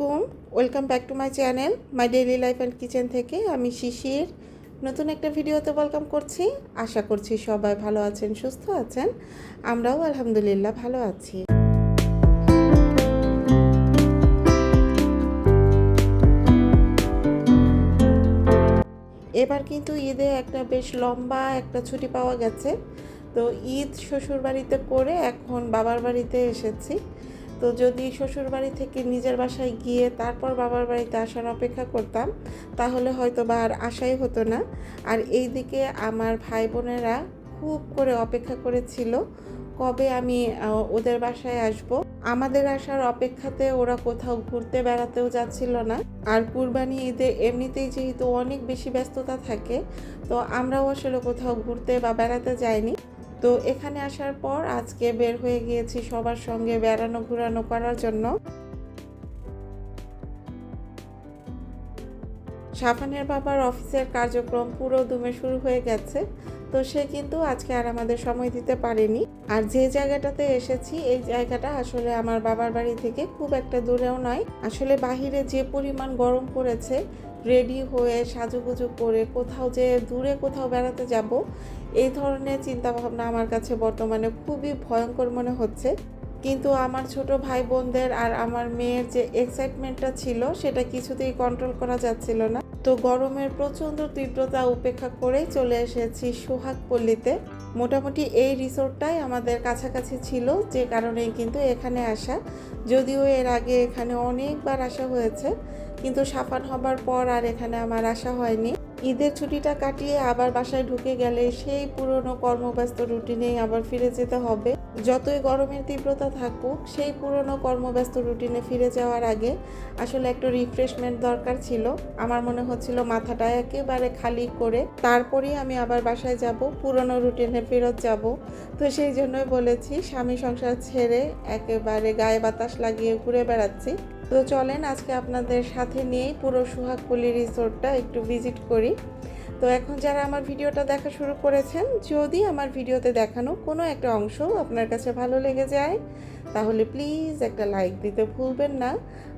My channel my daily life and kitchen থেকে আমি শিশির। নতুন একটা ভিডিওতে ওয়েলকাম করছি। আশা করছি সবাই ভালো আছেন, সুস্থ আছেন। আমরাও আলহামদুলিল্লাহ ভালো আছি। এবার কিন্তু ঈদে একটা বেশ লম্বা একটা ছুটি পাওয়া গেছে। তো ঈদ শ্বশুর বাড়িতে করে এখন বাবার বাড়িতে এসেছি। তো যদি শ্বশুর বাড়ি থেকে নিজের বাসায় গিয়ে তারপর বাবার বাড়িতে আসার অপেক্ষা করতাম, তাহলে হয়তো বা আর আশাই হতো না। আর এই দিকে আমার ভাই বোনেরা খুব করে অপেক্ষা করেছিল, কবে আমি ওদের বাসায় আসব। আমাদের আসার অপেক্ষাতে ওরা কোথাও ঘুরতে বেড়াতেও যাচ্ছিল না। আর কুরবানি ঈদে এমনিতেই যেহেতু অনেক বেশি ব্যস্ততা থাকে, তো আমরাও আসলে কোথাও ঘুরতে বা বেড়াতে যাইনি। তো এখানে আসার পর আজকে বের হয়ে গিয়েছি সবার সঙ্গে বেড়ানো ঘোরানো করার জন্য। সাফানের বাবার অফিসের কার্যক্রম পুরো দুমে শুরু হয়ে গেছে, তো সে কিন্তু আজকে আর আমাদের সময় দিতে পারেনি। আর যে জায়গাটাতে এসেছি, এই জায়গাটা আসলে আমার বাবার বাড়ি থেকে খুব একটা দূরেও নয়। আসলে বাহিরে যে পরিমাণ গরম পড়েছে রেডি হয়ে সাজুগুজু করে কোথাও যে দূরে কোথাও বেড়াতে যাব, এই ধরনের চিন্তাভাবনা আমার কাছে বর্তমানে খুবই ভয়ঙ্কর মনে হচ্ছে। কিন্তু আমার ছোট ভাই বোনদের আর আমার মেয়ের যে এক্সাইটমেন্টটা ছিল, সেটা কিছুতেই কন্ট্রোল করা যাচ্ছিল না। তো গরমের প্রচণ্ড তীব্রতা উপেক্ষা করেই চলে এসেছি সোহাগপল্লীতে। মোটামুটি এই রিসোর্টটাই আমাদের কাছাকাছি ছিল, যে কারণে কিন্তু এখানে আসা। যদিও এর আগে এখানে অনেকবার আসা হয়েছে, কিন্তু সাফান হবার পর আর এখানে আমার আসা হয়নি। ঈদের ছুটিটা কাটিয়ে আবার বাসায় ঢুকে গেলে সেই পুরনো কর্মব্যস্ত রুটিনেই আবার ফিরে যেতে হবে। যতই গরমের তীব্রতা থাকুক, সেই পুরনো কর্মব্যস্ত রুটিনে ফিরে যাওয়ার আগে আসলে একটু রিফ্রেশমেন্ট দরকার ছিল। আমার মনে হচ্ছিল মাথাটা একেবারে খালি করে তারপরেই আমি আবার বাসায় যাব, পুরনো রুটিনে ফেরত যাব। তো সেই জন্যই বলেছি, স্বামী সংসার ছেড়ে একেবারে গায়ে বাতাস লাগিয়ে ঘুরে বেড়াচ্ছি। তো চলেন, আজকে আপনাদের সাথে নিয়েই পুরো সুহাগপল্লী রিসোর্টটা একটু ভিজিট করি। তো এখন যারা আমার ভিডিওটা দেখা শুরু করেছেন, যদি আমার ভিডিওতে দেখানো কোনো একটা অংশ আপনার কাছে ভালো লেগে যায়, তাহলে প্লিজ একটা লাইক দিতে ভুলবেন না।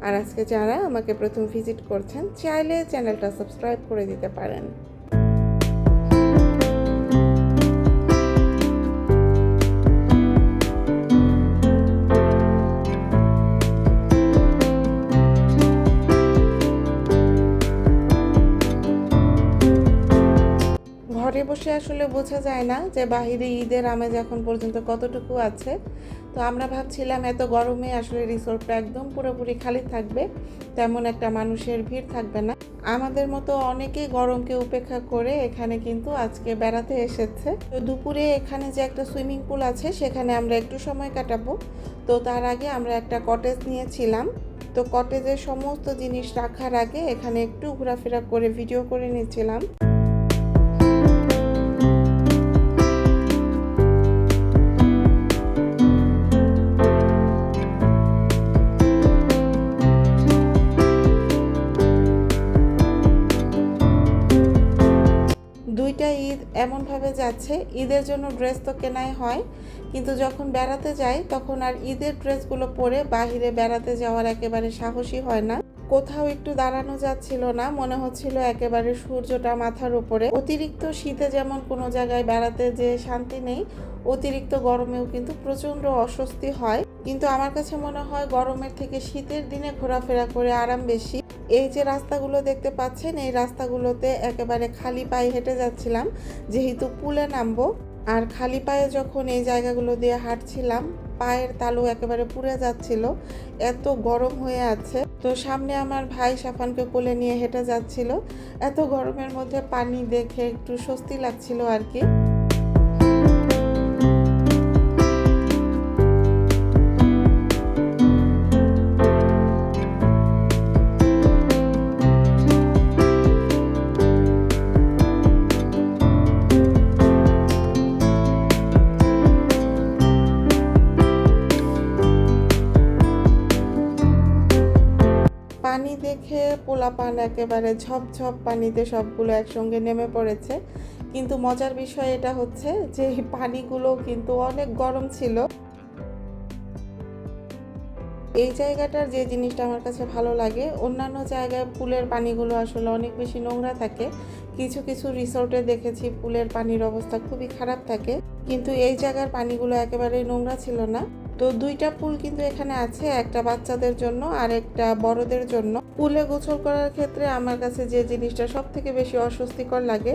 আর আজকে যারা আমাকে প্রথম ভিজিট করছেন, চাইলে চ্যানেলটা সাবস্ক্রাইব করে দিতে পারেন। আসলে বোঝা যায় না যে বাহিরে ঈদের আমেজ এখন পর্যন্ত কতটুকু আছে। তো আমরা ভাবছিলাম এত গরমে আসলে রিসোর্টটা একদম পুরোপুরি খালি থাকবে, তেমন একটা মানুষের ভিড় থাকবে না। আমাদের মতো অনেকেই গরমকে উপেক্ষা করে এখানে কিন্তু আজকে বেড়াতে এসেছে। তো দুপুরে এখানে যে একটা সুইমিং পুল আছে, সেখানে আমরা একটু সময় কাটাবো। তো তার আগে আমরা একটা কটেজ নিয়েছিলাম। তো কটেজের সমস্ত জিনিস রাখার আগে এখানে একটু ঘোরাফেরা করে ভিডিও করে নিয়েছিলাম। যাচ্ছে, ঈদের জন্য ড্রেস তো কেনাই হয়, কিন্তু যখন বেড়াতে যাই, তখন আর ঈদের ড্রেসগুলো পরে বাহিরে বেড়াতে যাওয়ার একেবারে সাহসী হয় না। কোথাও একটু দাঁড়ানো যাচ্ছিল না, মনে হচ্ছিল একেবারে সূর্যটা মাথার উপরে। অতিরিক্ত শীতে যেমন কোনো জায়গায় বেড়াতে যে শান্তি নেই, অতিরিক্ত গরমেও কিন্তু প্রচণ্ড অস্বস্তি হয়। কিন্তু আমার কাছে মনে হয় গরমের থেকে শীতের দিনে ঘোরাফেরা করে আরাম বেশি। এই যে রাস্তাগুলো দেখতে পাচ্ছেন, এই রাস্তাগুলোতে একেবারে খালি পায়ে হেঁটে যাচ্ছিলাম, যেহেতু পুলে নামবো। আর খালি পায়ে যখন এই জায়গাগুলো দিয়ে হাঁটছিলাম, পায়ের তালু একেবারে পুড়ে যাচ্ছিল, এত গরম হয়ে আছে। তো সামনে আমার ভাই সাফানকে কোলে নিয়ে হেঁটে যাচ্ছিল। এত গরমের মধ্যে পানি দেখে একটু স্বস্তি লাগছিল আর কি। দেখে পোলাপান একেবারে ঝপঝপ পানিতে সবগুলো একসঙ্গে নেমে পড়েছে। কিন্তু মজার বিষয় এটা হচ্ছে যে পানিগুলো কিন্তু অনেক গরম ছিল। এই জায়গাটার যে জিনিসটা আমার কাছে ভালো লাগে, অন্যান্য জায়গায় পুলের পানিগুলো আসলে অনেক বেশি নোংরা থাকে। কিছু কিছু রিসোর্টে দেখেছি পুলের পানির অবস্থা খুবই খারাপ থাকে। কিন্তু এই জায়গার পানিগুলো একেবারেই নোংরা ছিল না। তো দুইটা পুল কিন্তু এখানে আছে, একটা বাচ্চাদের জন্য আর একটা বড়দের জন্য। পুলে গোসল করার ক্ষেত্রে আমার কাছে যে জিনিসটা সব থেকে বেশি অস্বস্তিকর লাগে,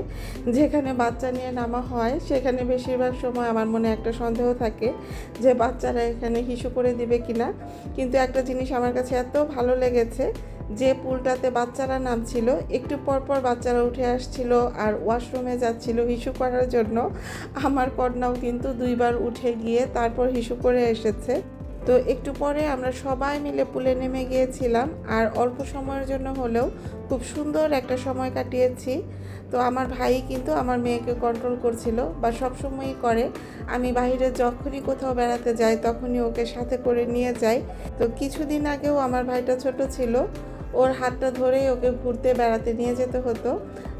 যেখানে বাচ্চা নিয়ে নামা হয়, সেখানে বেশিরভাগ সময় আমার মনে একটা সন্দেহ থাকে যে বাচ্চারা এখানে হিসু করে দিবে কিনা। কিন্তু একটা জিনিস আমার কাছে এত ভালো লেগেছে যে পুলটাতে বাচ্চারা নামছিল, একটু পর পর বাচ্চারা উঠে আসছিল আর ওয়াশরুমে যাচ্ছিল হিসু করার জন্য। আমার কন্যাও কিন্তু দুইবার উঠে গিয়ে তারপর হিসু করে এসেছে। তো একটু পরে আমরা সবাই মিলে পুলে নেমে গিয়েছিলাম আর অল্প সময়ের জন্য হলেও খুব সুন্দর একটা সময় কাটিয়েছি। তো আমার ভাই কিন্তু আমার মেয়েকে কন্ট্রোল করছিল বা সব সময়ই করে। আমি বাইরে যখনই কোথাও বেড়াতে যাই তখনই ওকে সাথে করে নিয়ে যাই। তো কিছুদিন আগেও আমার ভাইটা ছোট ছিল, ওর হাতটা ধরেই ওকে ঘুরতে বেড়াতে নিয়ে যেতে হতো।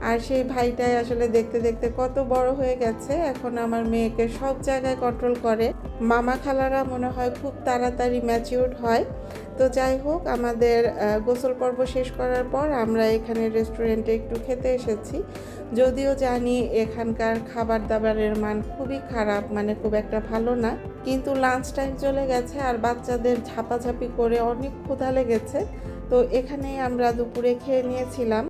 আর সেই ভাইটাই আসলে দেখতে দেখতে কত বড় হয়ে গেছে। এখন আমার মেয়েকে সব জায়গায় কন্ট্রোল করে। মামা খালারা মনে হয় খুব তাড়াতাড়ি ম্যাচিউর হয়। তো যাই হোক, আমাদের গোসল পর্ব শেষ করার পর আমরা এখানে রেস্টুরেন্টে একটু খেতে এসেছি। যদিও জানি এখানকার খাবার দাবারের মান খুবই খারাপ মানে খুব একটা ভালো না। কিন্তু লাঞ্চ টাইম চলে গেছে আর বাচ্চাদের ঝাপাঝাপি করে অনেক ক্ষুধা লেগেছে। তো এখানেই আমরা দুপুরে খেয়ে নিয়েছিলাম।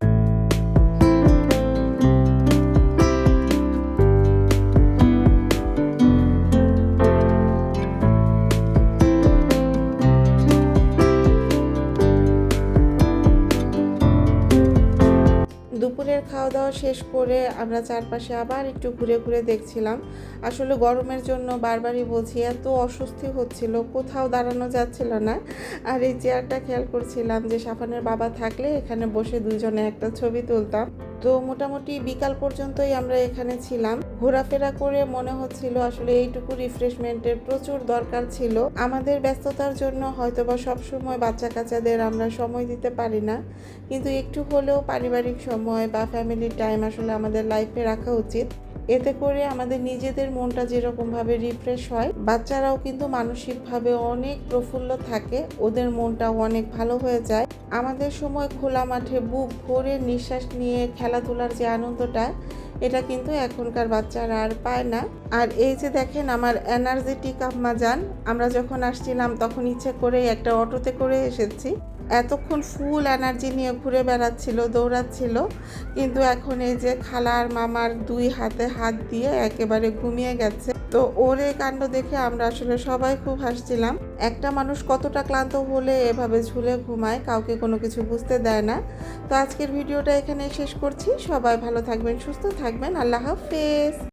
দুপুরের খাওয়া দাওয়া শেষ করে আমরা চারপাশে আবার একটু ঘুরে ঘুরে দেখছিলাম। আসলে গরমের জন্য বারবারই বলছি, এত অস্বস্তি হচ্ছিল, কোথাও দাঁড়ানো যাচ্ছিল না। আর এই চেয়ারটা খেয়াল করছিলাম যে, সাফানের বাবা থাকলে এখানে বসে দুজনে একটা ছবি তুলতাম। তো মোটামুটি বিকাল পর্যন্তই আমরা এখানে ছিলাম। ঘোরাফেরা করে মনে হচ্ছিল আসলে এইটুকু রিফ্রেশমেন্টের প্রচুর দরকার ছিল। আমাদের ব্যস্ততার জন্য হয়তোবা সবসময় বাচ্চা কাচ্চাদের আমরা সময় দিতে পারি না। কিন্তু একটু হলেও পারিবারিক সময় বা ফ্যামিলির টাইম আসলে আমাদের লাইফে রাখা উচিত। এতে করে আমাদের নিজেদের মনটা যেরকমভাবে রিফ্রেশ হয়, বাচ্চারাও কিন্তু মানসিকভাবে অনেক প্রফুল্ল থাকে, ওদের মনটাও অনেক ভালো হয়ে যায়। আমাদের সময় খোলা মাঠে বুক ভরে নিঃশ্বাস নিয়ে খেলাধুলার যে আনন্দটা, এটা কিন্তু এখনকার বাচ্চারা আর পায় না। আর এই যে দেখেন আমার এনার্জেটিক আম্মা যান আমরা যখন আসছিলাম তখন ইচ্ছে করে একটা অটোতে করে এসেছি। এতক্ষণ ফুল এনার্জি নিয়ে ঘুরে বেড়াচ্ছিল, দৌড়াচ্ছিল। কিন্তু এখন এই যে খালার মামার দুই হাতে হাত দিয়ে একেবারে ঘুমিয়ে গেছে। তো ওর এই কাণ্ড দেখে আমরা আসলে সবাই খুব হাসছিলাম। একটা মানুষ কতটা ক্লান্ত হলে এভাবে ঝুলে ঘুমায় কাউকে কোনো কিছু বুঝতে দেয় না। তো আজকের ভিডিওটা এখানে শেষ করছি। সবাই ভালো থাকবেন, সুস্থ থাকবেন। আল্লাহ হাফেজ।